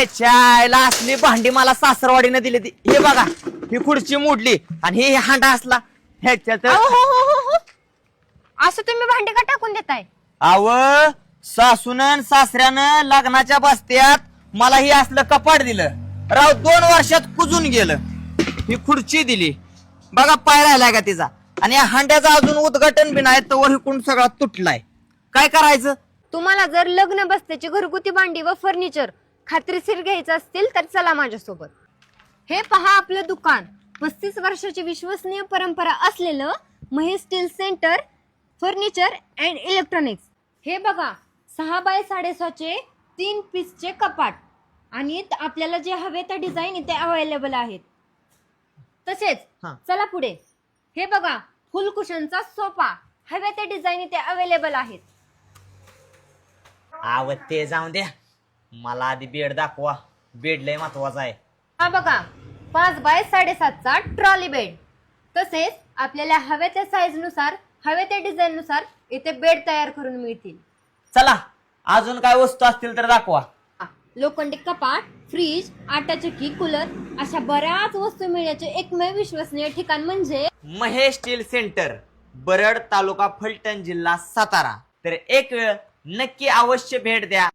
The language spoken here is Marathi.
ह्याच्या असली भांडी मला सासरवाडीने दिली ती. हे बघा ही खुर्ची मोडली आणि हे हांडा असला. ह्याच्यात अहो, हो हो हो हो. असं तुम्ही भांडी का टाकून देताय? आव सासून सासऱ्यानं लग्नाच्या बस्त्यात मला ही असलं कपाट दिलं. राव दोन वर्षात कुजून गेलं. ही खुर्ची दिली. बघा पाय राहिलाय का तिचा? आणि या हांड्याचं अजून उद्घाटन बी नाही तर हिकून सगळा तुटलाय. काय करायचं? तुम्हाला जर लग्न बसत्याची घरगुती भांडी व फर्निचर खात्रीशीर घ्यायचं असतील तर चला माझ्यासोबत. हे पहा आपलं दुकान. पस्तीस वर्षाची विश्वसनीय परंपरा असलेलं Mahesh steel centre furniture and electronics. हे बघा सहा बाय साडेसहाचे तीन पीसचे कपाट. आणि आपल्याला जे हवे त्या डिझाईन इथे अवेलेबल आहेत. तसेच हा. चला पुढे. हे बघा फुल कुशनचा सोफा. हवे ते डिझाईन इथे अवेलेबल आहेत. आव ते जाऊन द्या. मला आधी बेड दाखवा. बेड लय महत्त्वाचा आहे. हा बघा पाच बाय साडेसातचा ट्रॉली बेड. तसेच आपल्याला हव्या त्या साईजनुसार हव्या त्या डिझाईन नुसार इथे बेड तयार करून मिळतील. चला अजून काय वस्तू असतील तर दाखवा. हा, लोखंडी कपाट फ्रीज आटा चक्की कूलर अशा बऱ्याच वस्तू मिळण्याचे एकमेव विश्वसनीय ठिकाण म्हणजे महेश स्टील सेंटर बरड तालुका फलटण जिल्हा सातारा. तर एक वेळ नक्की अवश्य भेट द्या.